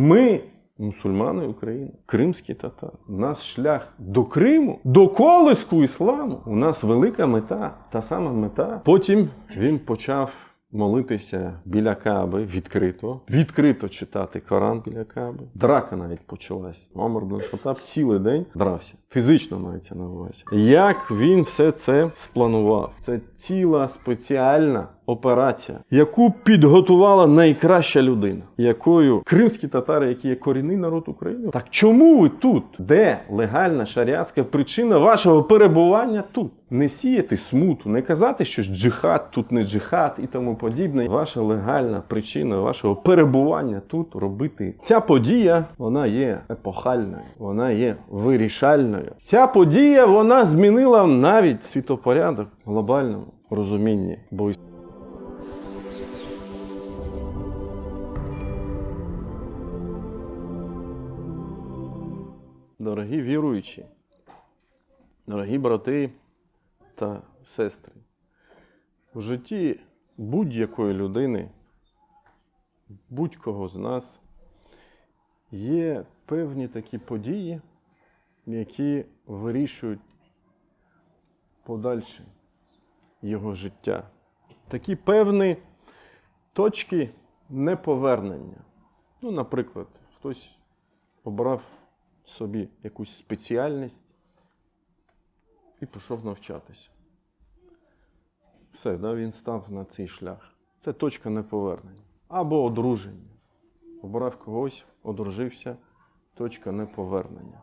Ми, мусульмани України, кримські татари, нас шлях до Криму, до колиску ісламу. У нас велика мета, та сама мета. Потім він почав. Молитися біля Каби відкрито, відкрито читати Коран біля Каби. Драка навіть почалась. Омар бен цілий день дрався. Фізично мається на увазі. Як він все це спланував? Це ціла спеціальна операція, яку підготувала найкраща людина, якою кримські татари, які є корінний народ України. Так чому ви тут? Де легальна шаріатська причина вашого перебування тут? Не сіяти смуту, не казати, що джихад тут не джихад і тому подібне. Ваша легальна причина вашого перебування тут робити. Ця подія вона є епохальною, вона є вирішальною. Ця подія вона змінила навіть світопорядок в глобальному розумінні. Бо Дорогі віруючі, дорогі брати та сестри, у житті будь-якої людини, будь-кого з нас є певні такі події, які вирішують подальше його життя. Такі певні точки неповернення. Ну, наприклад, хтось обрав собі якусь спеціальність і пішов навчатися. Все, да, він став на цей шлях. Це точка неповернення. Або одруження. Обрав когось, одружився, точка неповернення.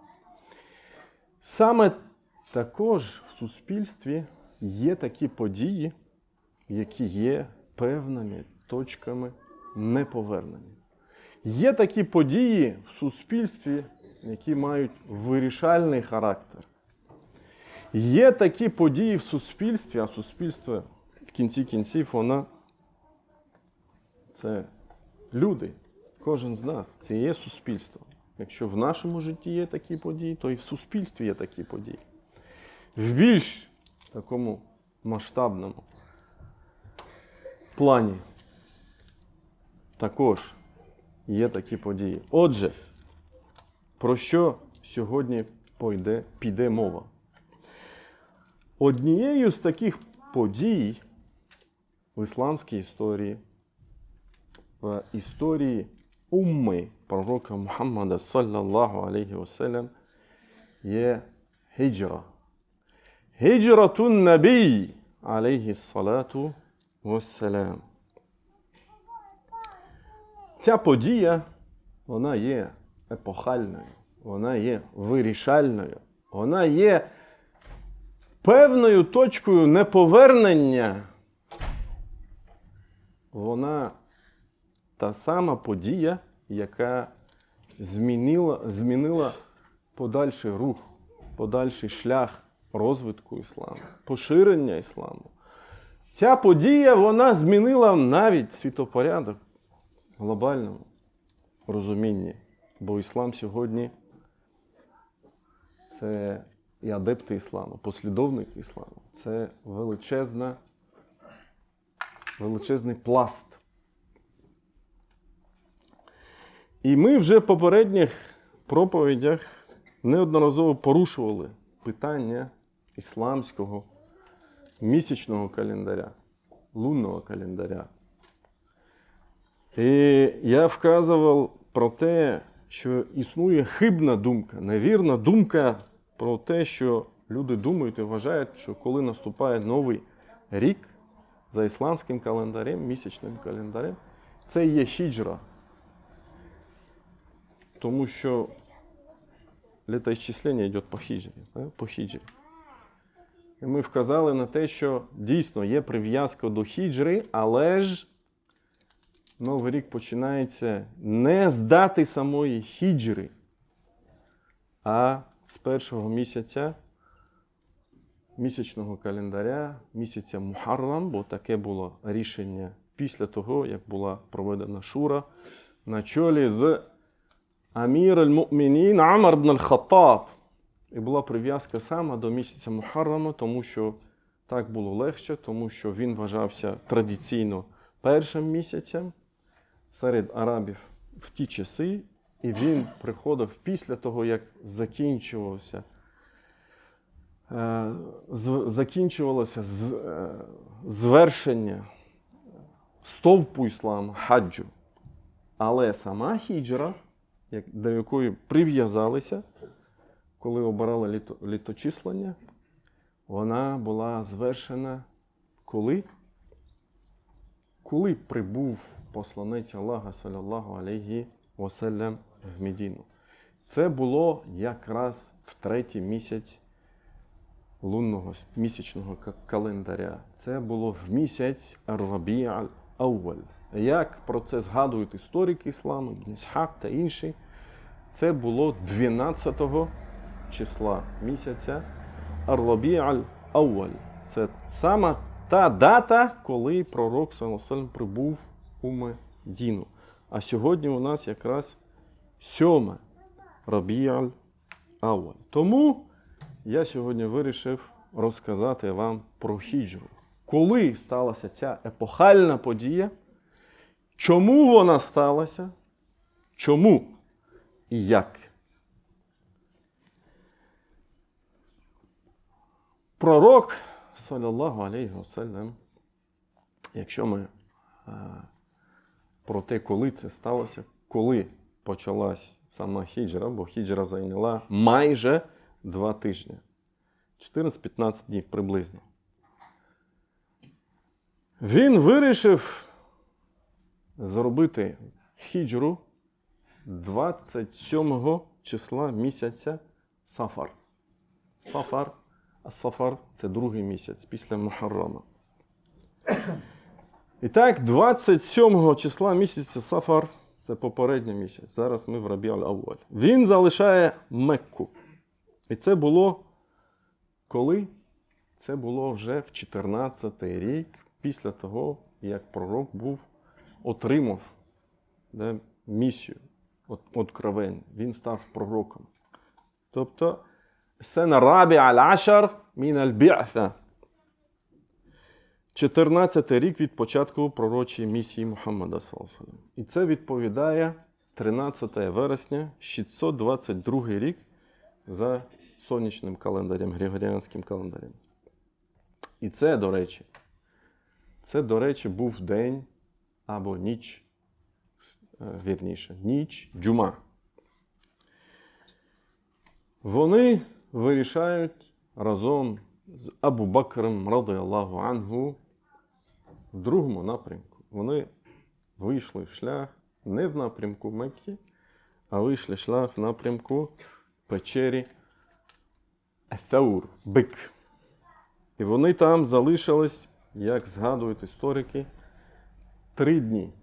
Саме також в суспільстві є такі події, які є певними точками неповернення. Є такі події в суспільстві, які мають вирішальний характер. Є такі події в суспільстві, а суспільство в кінці кінців, вона це люди. Кожен з нас це є суспільство. Якщо в нашому житті є такі події, то і в суспільстві є такі події. В більш такому масштабному плані також є такі події. Отже, про що сьогодні пойде, піде мова? Однією з таких подій в ісламській історії, в історії умми пророка Мухаммада саллаллаху алейхі васелям є хіджра. Хіджратун набій алейхі салату вассалям. Ця подія, вона є епохальною, вона є вирішальною, вона є певною точкою неповернення. Вона та сама подія, яка змінила, змінила подальший рух, подальший шлях розвитку ісламу, поширення ісламу. Ця подія вона змінила навіть світопорядок в глобальному розумінні. Бо іслам сьогодні це і адепти ісламу, послідовники ісламу. Це величезна, величезний пласт. І ми вже в попередніх проповідях неодноразово порушували питання ісламського місячного календаря, лунного календаря. І я вказував про те, що існує хибна думка, невірна думка про те, що люди думають і вважають, що коли наступає новий рік за ісламським календарем, місячним календарем, це є хіджра. Тому що літоісчислення йде по хіджрі. По хіджрі. І ми вказали на те, що дійсно є прив'язка до хіджри, але ж Новий рік починається не з дати самої хіджри, а з першого місяця місячного календаря, місяця Мухаррам, бо таке було рішення після того, як була проведена шура на чолі з Амір аль-Му'мінін Амар ibn al-Хаттаб. І була прив'язка саме до місяця Мухаррама, тому що так було легше, тому що він вважався традиційно першим місяцем серед арабів в ті часи І він приходив після того, як закінчувався. е, Закінчувалося е, звершення стовпу ісламу, хаджу. Але сама хіджра, до якої прив'язалися, коли обирали літо, літочислення, вона була звершена коли? Коли прибув посланець Аллаха, саллаллаху алейхі васелям, в Медіну. Це було якраз в третій місяць лунного місячного календаря. Це було в місяць Ар-Рабі Аль-Ауваль. Як про це згадують історики ісламу, Ісхак та інші, це було 12 числа місяця Ар-Рабі Аль-Ауваль. Це саме та дата, коли пророк Салам прибув у Медіну. А сьогодні у нас якраз 7 Рабі Аль-Ауваль. Тому я сьогодні вирішив розказати вам про хіджру. Коли сталася ця епохальна подія, чому вона сталася, чому і як. Пророк, саллаллаху алейхі вассалям, якщо ми е, про те, коли це сталося, коли почалась сама хіджра, бо хіджра зайняла майже два тижні. 14-15 днів приблизно. Він вирішив зробити хіджру 27 числа місяця Сафар. Сафар, Сафар це другий місяць після Мухаррама. І так, 27 числа місяця Сафар це попередній місяць. Зараз ми в Рабі Аль-Авваль. Він залишає Мекку. І це було коли? Це було вже в 14 рік після того, як пророк був отримав да, місію, от, откровень. Він став пророком. Тобто, сена Рабі Аль-Ашар мін аль-Бі'са. 14 рік від початку пророчої місії Мухаммада. саллям. І це відповідає 13 вересня, 622 рік за сонячним календарем, григоріанським календарем. І це, до речі, це, до речі, був день або ніч, е, вірніше, ніч джума. Вони вирішають разом з Абу Бакром, ради Аллаху Ангу, в другому напрямку. Вони вийшли в шлях не в напрямку Мекки, а вийшли в шлях в напрямку печері Ethauр, бик. І вони там залишились, як згадують історики, три дні.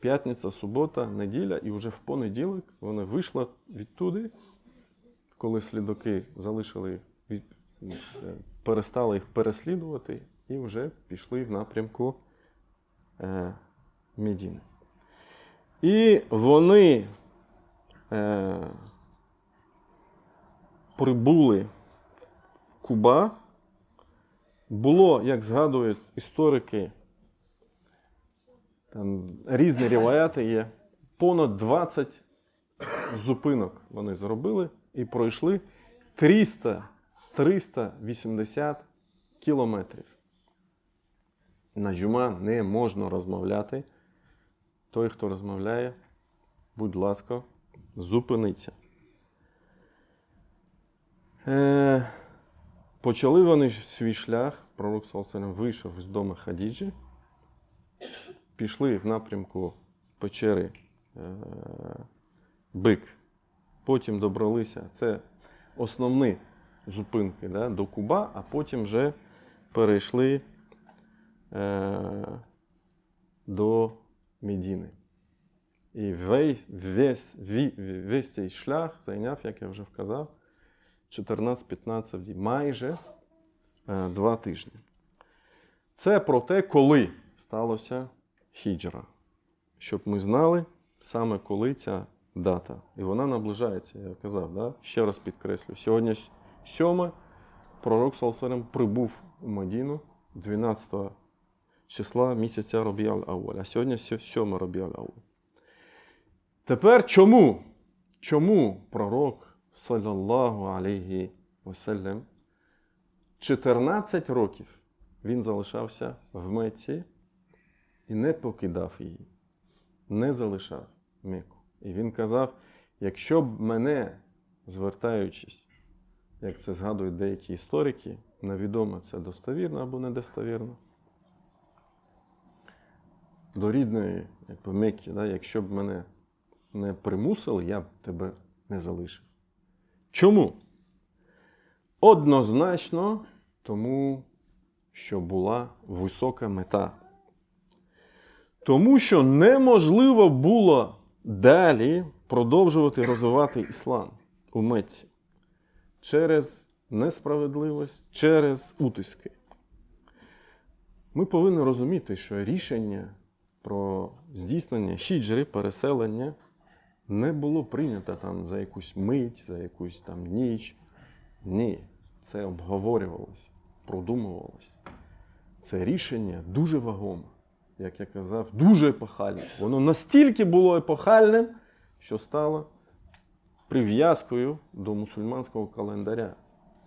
П'ятниця, субота, неділя, і вже в понеділок вони вийшли відтуди, коли слідоки залишили, від- е, перестали їх переслідувати, і вже пішли в напрямку е, Медіни. І вони е, прибули в Куба. Було, як згадують історики, там різні ріваяти є. Понад 20 зупинок вони зробили і пройшли 300, 380 кілометрів. На джума не можна розмовляти. Той, хто розмовляє, будь ласка, зупиниться. Е, почали вони свій шлях. Пророк Салсалям вийшов з дому Хадіджі, пішли в напрямку печери е, Бик. Потім добралися. Це основні зупинки да, до Куба, а потім вже перейшли е, до Медіни. І весь, весь, весь цей шлях зайняв, як я вже вказав, 14-15 днів, майже е, два тижні. Це про те, коли сталося хіджра. Щоб ми знали саме коли ця дата. І вона наближається, я казав. Да? Ще раз підкреслю. Сьогодні 7 пророк Салсарем прибув у Медіну 12 числа місяця Робіаль Ауаль. А сьогодні 7 Робіаль Ауаль. Тепер чому? Чому пророк, саллаллаху алейхі васеллям, 14 років він залишався в Мекці і не покидав її, не залишав Мекку. І він казав: якщо б мене, звертаючись, як це згадують деякі історики, невідомо це достовірно або недостовірно. До рідної Мекки, да, якщо б мене не примусили, я б тебе не залишив. Чому? Однозначно, тому що була висока мета. Тому що неможливо було далі продовжувати розвивати іслам у Мекці через несправедливість, через утиски. Ми повинні розуміти, що рішення про здійснення хіджри, переселення не було прийнято там за якусь мить, за якусь там ніч. Ні, це обговорювалось, продумувалось. Це рішення дуже вагоме, як я казав, дуже епохальне. Воно настільки було епохальним, що стало прив'язкою до мусульманського календаря.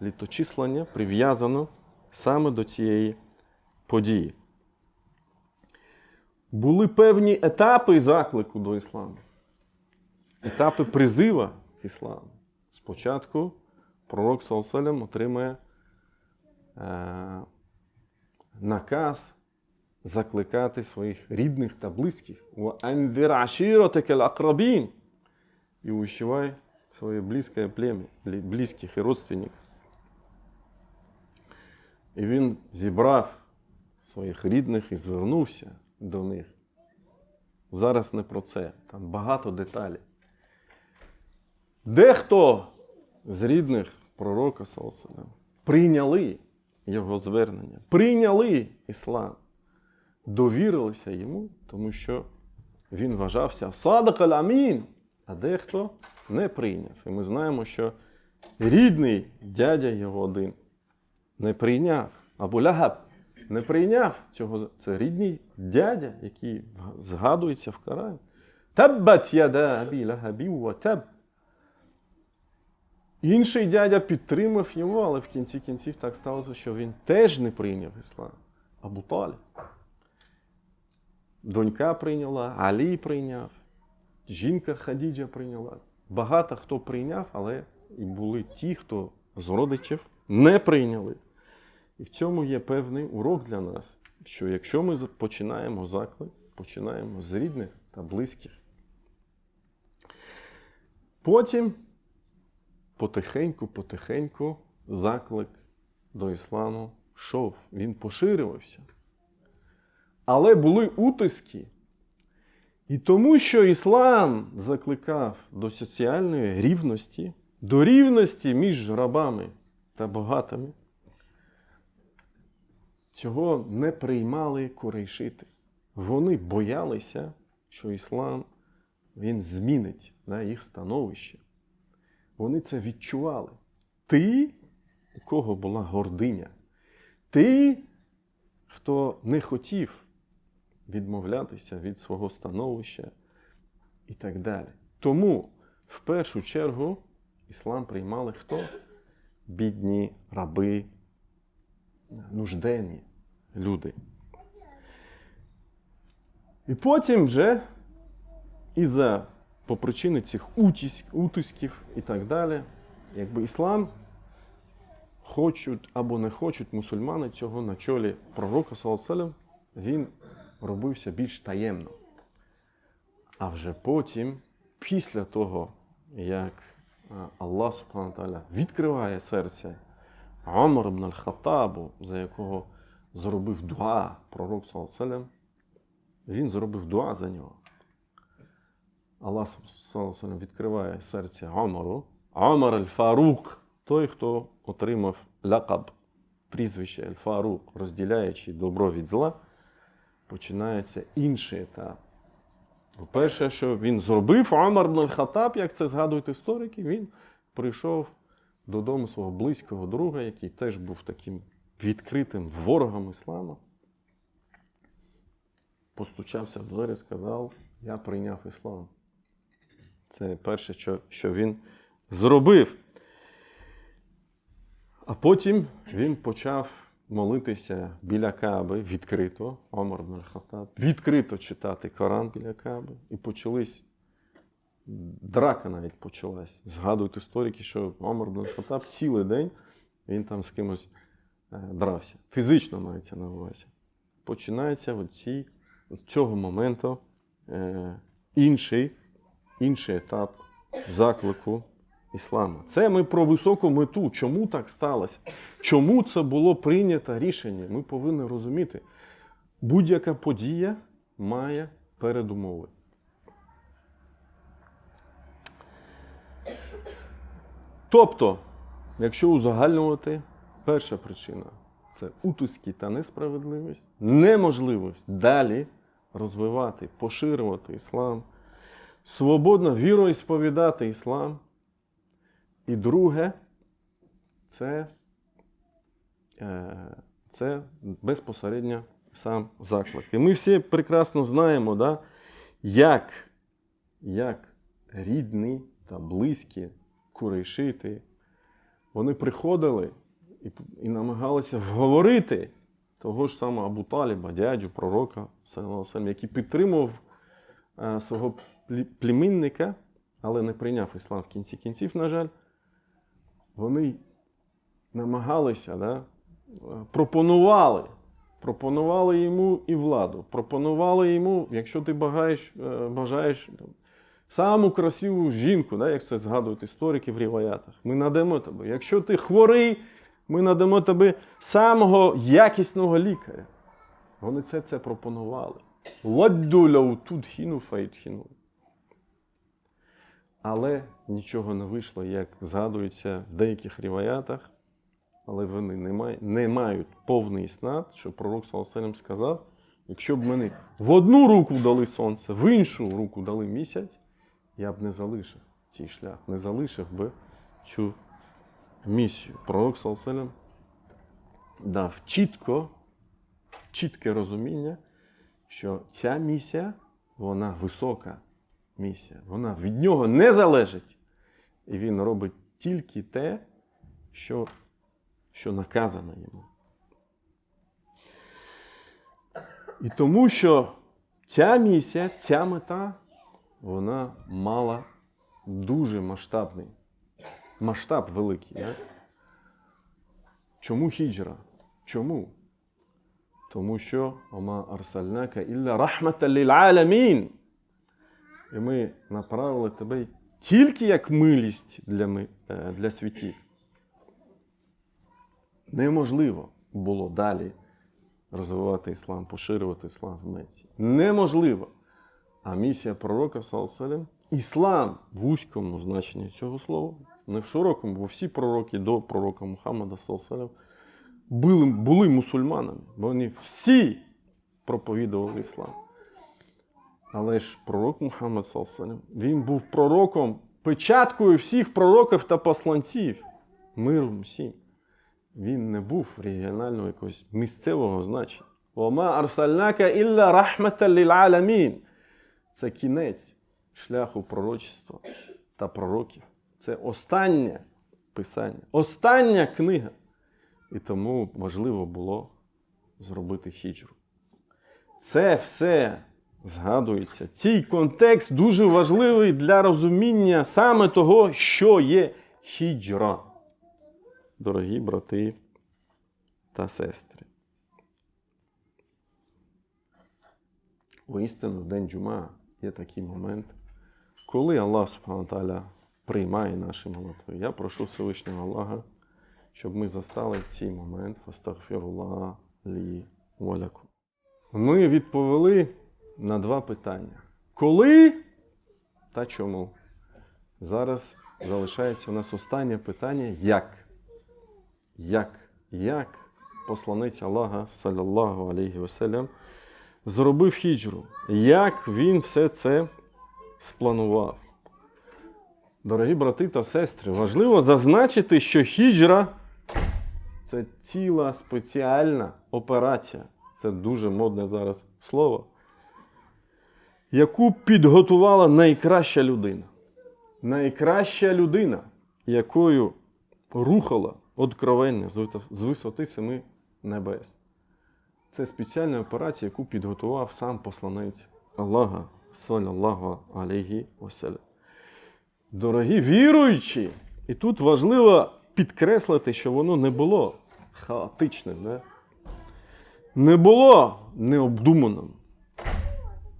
Літочислення прив'язано саме до цієї події. Були певні етапи заклику до ісламу, етапи призива к ісламу. Спочатку пророк Салсалям отримає е, наказ закликати своїх рідних та близьких. І увещевай своє близьке плем'я, близьких і родственників. І він зібрав своїх рідних і звернувся до них. Зараз не про це, там багато деталей. Дехто з рідних пророка Салсалям прийняли його звернення, прийняли іслам, довірилися йому, тому що він вважався садак амін, а дехто не прийняв. І ми знаємо, що рідний дядя його один не прийняв. Абу Лягаб не прийняв цього. Це рідний дядя, який згадується в Корані. Інший дядя підтримав його, але в кінці кінців так сталося, що він теж не прийняв іслам. Абу. Донька прийняла, Алі прийняв, жінка Хадіджа прийняла. Багато хто прийняв, але і були ті, хто з родичів не прийняли. І в цьому є певний урок для нас, що якщо ми починаємо заклик, починаємо з рідних та близьких. Потім потихеньку, потихеньку заклик до ісламу йшов, він поширювався. Але були утиски. І тому, що іслам закликав до соціальної рівності, до рівності між рабами та багатими, цього не приймали курейшити. Вони боялися, що іслам він змінить да, їх становище. Вони це відчували. Ти, у кого була гординя, ти, хто не хотів відмовлятися від свого становища і так далі. Тому в першу чергу іслам приймали хто? Бідні раби, нужденні люди. І потім вже із-за по причини цих утисків і так далі, якби іслам хочуть або не хочуть мусульмани цього на чолі пророка Саласелем, він робився більш таємно. А вже потім, після того, як е, Аллах Субхану відкриває серце Омар ібн аль-Хаттабу, за якого зробив дуа пророк Саласелем, він зробив дуа за нього. Аллах Саласелем відкриває серце Омару. Омар аль-Фарук, той, хто отримав лакаб, прізвище аль-Фарук, розділяючи добро від зла, починається інший етап. По-перше, що він зробив Омар ібн аль-Хаттаб, як це згадують історики, він прийшов додому свого близького друга, який теж був таким відкритим ворогом ісламу. Постучався в двері, сказав: Я прийняв іслам. Це перше, що, що він зробив. А потім він почав молитися біля Каби відкрито, Омар Хаттаб, відкрито читати Коран біля Каби. І почались драка навіть почалась. Згадують історики, що Омар Хаттаб цілий день він там з кимось е, дрався. Фізично мається на увазі. Починається от ці, з цього моменту е, інший, інший етап заклику ісламу. Це ми про високу мету. Чому так сталося? Чому це було прийнято рішення? Ми повинні розуміти, будь-яка подія має передумови. Тобто, якщо узагальнювати, перша причина це утиски та несправедливість, неможливість далі розвивати, поширювати іслам, свободно віроісповідати іслам. І друге, це, е, це безпосередньо сам заклик. І ми всі прекрасно знаємо, да, як, як рідні та близькі курейшити, вони приходили і, і намагалися вговорити того ж самого Абу Таліба, дядю, пророка, який підтримував е, свого племінника, але не прийняв іслам в кінці кінців, на жаль. Вони намагалися, да, е, пропонували, пропонували йому і владу, пропонували йому, якщо ти бажаєш, е, бажаєш саму красиву жінку, да, як це згадують історики в ріваятах, ми надамо тобі. Якщо ти хворий, ми надамо тобі самого якісного лікаря. Вони це, це пропонували. Вадду лау tudhinu фаїдхіну. Але нічого не вийшло, як згадується в деяких ріваятах, але вони не, май, не мають повний існат, що пророк Саласалям сказав: якщо б мені в одну руку дали сонце, в іншу руку дали місяць, я б не залишив цей шлях, не залишив би цю місію. Пророк Саласалям дав чітко, чітке розуміння, що ця місія, вона висока місія. Вона від нього не залежить. І він робить тільки те, що, що наказано йому. І тому що ця місія, ця мета, вона мала дуже масштабний, масштаб великий. Да? Чому хіджра? Чому? Тому що Ома арсальнака ілля рахмата ліл аламін. І ми направили тебе тільки як милість для, ми, е, для світів. Неможливо було далі розвивати іслам, поширювати іслам в Меції. Неможливо. А місія пророка Саласалям іслам в вузькому значенні цього слова, не в широкому, бо всі пророки до пророка Мухаммада Саласалям були, були мусульманами, бо вони всі проповідували іслам. Але ж пророк Мухаммад Салсалям, він був пророком, печаткою всіх пророків та посланців, миром всім. Він не був регіонального якогось місцевого значення. Це кінець шляху пророчества та пророків. Це останнє писання, остання книга. І тому важливо було зробити хіджру. Це все згадується. Цей контекст дуже важливий для розуміння саме того, що є хіджра. Дорогі брати та сестри. Воістину, в день джума є такий момент, коли Аллах Субхану Таля приймає наші молитви. Я прошу Всевишнього Аллаха, щоб ми застали цей момент. Фастагфірулlah лі валякум. Ми відповіли на два питання: коли та чому? Зараз залишається у нас останнє питання: як? Як? Як посланець Аллаха, саллаллаху алейхі васелям, зробив хіджру? Як він все це спланував? Дорогі брати та сестри, важливо зазначити, що хіджра це ціла спеціальна операція. Це дуже модне зараз слово, яку підготувала найкраща людина. найкраща людина, якою рухала откровення з висоти семи небес. Це спеціальна операція, яку підготував сам посланець Аллаха, саллаллаху алейхі васелям. Дорогі віруючі, і тут важливо підкреслити, що воно не було хаотичним, не, не було необдуманим.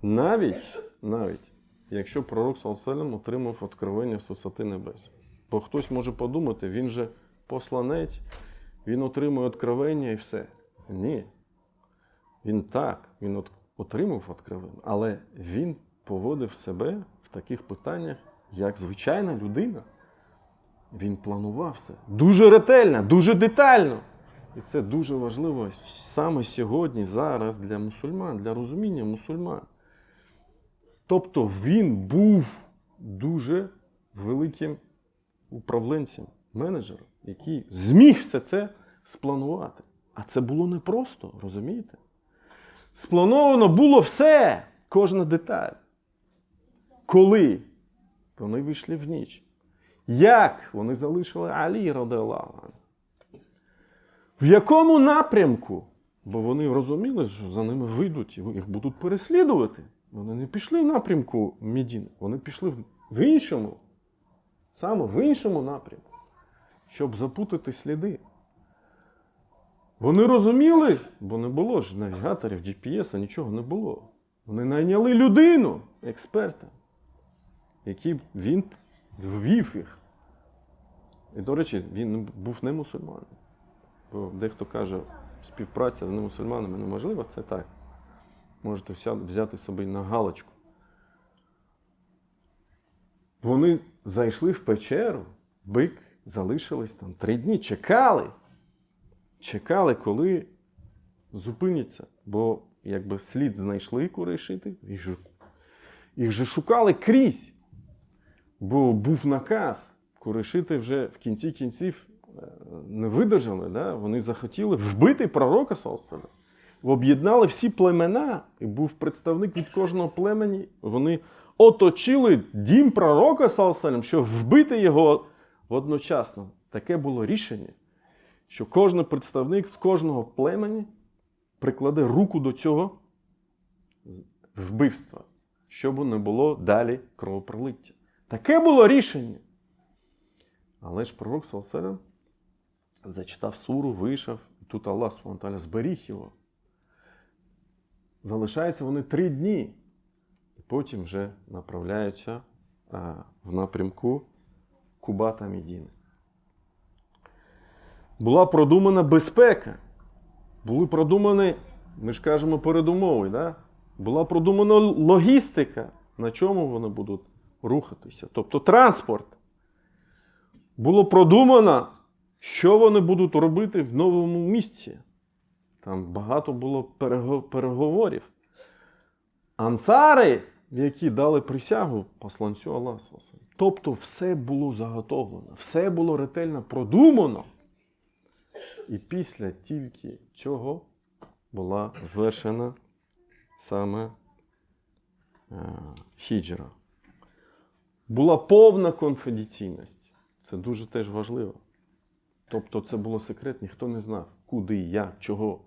Навіть, навіть, якщо пророк Салселем отримав откровення з висоти небес. Бо хтось може подумати, він же посланець, він отримує откровення і все. Ні. Він так, він от, отримав откровення, але він поводив себе в таких питаннях, як звичайна людина. Він планував все дуже ретельно, дуже детально. І це дуже важливо саме сьогодні, зараз для мусульман, для розуміння мусульман. Тобто він був дуже великим управленцем, менеджером, який зміг все це спланувати. А це було непросто, розумієте? Сплановано було все, кожна деталь. Коли вони вийшли в ніч. Як вони залишили Алі Раделава? В якому напрямку? Бо вони розуміли, що за ними вийдуть і їх будуть переслідувати. Вони не пішли в напрямку Медіни, вони пішли в- іншому, саме в іншому напрямку, щоб запутати сліди. Вони розуміли, бо не було ж навігаторів, GPS, нічого не було. Вони найняли людину, експерта, який він ввів їх. І, до речі, він був не мусульманин. Бо дехто каже, співпраця з немусульманами неможлива, це так. Можете взяти собі на галочку. Вони зайшли в печеру, бик, залишились там три дні, чекали. Чекали, коли зупиняться. Бо якби слід знайшли курейшити, їх же, шукали крізь. Бо був наказ. Курейшити вже в кінці кінців е, не видержали. Да? Вони захотіли вбити пророка Салсала. Об'єднали всі племена, і був представник від кожного племені. Вони оточили дім пророка Салсалем, щоб вбити його одночасно. Таке було рішення, що кожен представник з кожного племені прикладе руку до цього вбивства, щоб не було далі кровопролиття. Таке було рішення. Але ж пророк Салсалем зачитав суру, вийшов, і тут Аллах зберіг його. Залишаються вони три дні, і потім вже направляються в напрямку Куба та Мідіни. Була продумана безпека. Були продумані, ми ж кажемо, передумови. Да? Була продумана логістика, на чому вони будуть рухатися. Тобто транспорт. Було продумано, що вони будуть робити в новому місці. Там багато було переговорів. Ансари, які дали присягу посланцю Аллаху. Тобто все було заготовлено, все було ретельно продумано. І після тільки цього була звершена саме е, хіджра. Була повна конфіденційність. Це дуже теж важливо. Тобто це було секрет, ніхто не знав, куди, як, чого.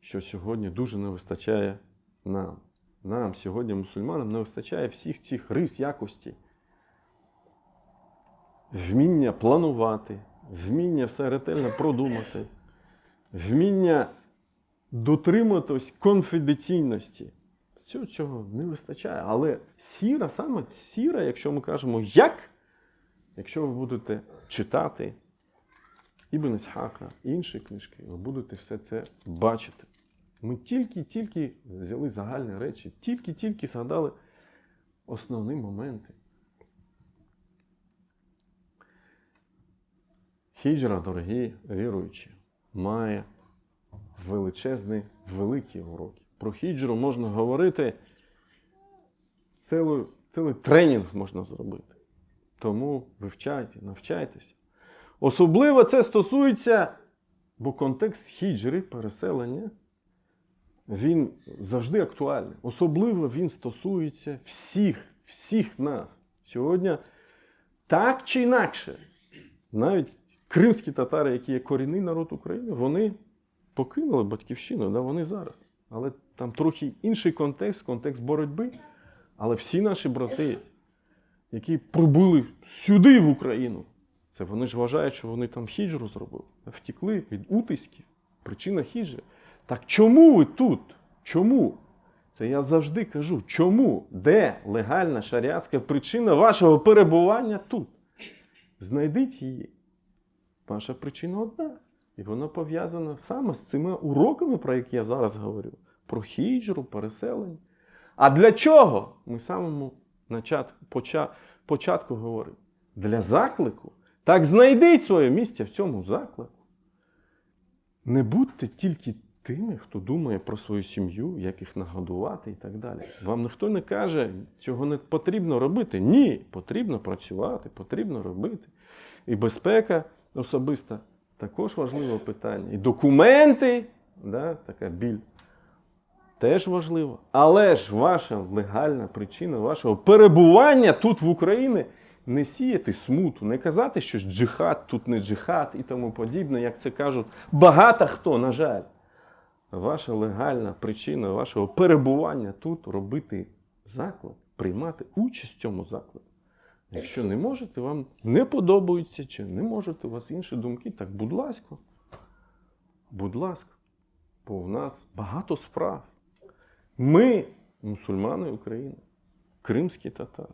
Що сьогодні дуже не вистачає нам. Нам сьогодні, мусульманам, не вистачає всіх цих рис якості. Вміння планувати, вміння все ретельно продумати, вміння дотриматись конфіденційності. Цього цього не вистачає. Але сіра, саме сіра, якщо ми кажемо як, якщо ви будете читати Ібн Ісхака, інші книжки, ви будете все це бачити. Ми тільки-тільки взяли загальні речі, тільки-тільки згадали основні моменти. Хіджра, дорогі віруючі, має величезні, великі уроки. Про хіджру можна говорити, цілий, цілий тренінг можна зробити. Тому вивчайте, навчайтеся. Особливо це стосується, бо контекст хіджри, переселення, він завжди актуальний. Особливо він стосується всіх, всіх нас. Сьогодні Так чи інакше, навіть кримські татари, які є корінний народ України, вони покинули батьківщину, да, вони зараз. Але там трохи інший контекст, контекст боротьби. Але всі наші брати, які пробули сюди в Україну, це вони ж вважають, що вони там хіджру зробили, втікли від утисків. Причина хіджри. Так чому ви тут? Чому? Це я завжди кажу. Чому? Де легальна шаріатська причина вашого перебування тут? Знайдіть її. Ваша причина одна. І вона пов'язана саме з цими уроками, про які я зараз говорю: про хіджру, переселення. А для чого? Ми самому початку говоримо. Для заклику. Так знайдіть своє місце в цьому заклику. Не будьте тільки тими, хто думає про свою сім'ю, як їх нагодувати і так далі. Вам ніхто не каже, цього не потрібно робити. Ні, потрібно працювати, потрібно робити. І безпека особиста також важливе питання. І документи, да, така біль. Теж важливо. Але ж ваша легальна причина вашого перебування тут в Україні не сіяти смуту, не казати, що джихад тут не джихад і тому подібне, як це кажуть багато хто, на жаль. Ваша легальна причина вашого перебування тут робити заклад, приймати участь в цьому закладі. Якщо не можете, вам не подобається чи не можете, у вас інші думки, так будь ласка. Будь ласка. Бо в нас багато справ. Ми, мусульмани України, кримські татари.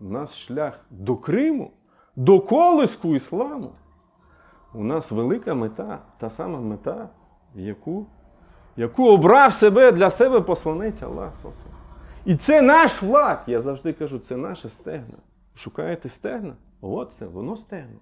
У нас шлях до Криму, до колиску ісламу. У нас велика мета, та сама мета, яку, яку обрав себе для себе посланець Аллах. І це наш флаг. Я завжди кажу, це наше стегна. Шукаєте стегна? От це, воно стегна.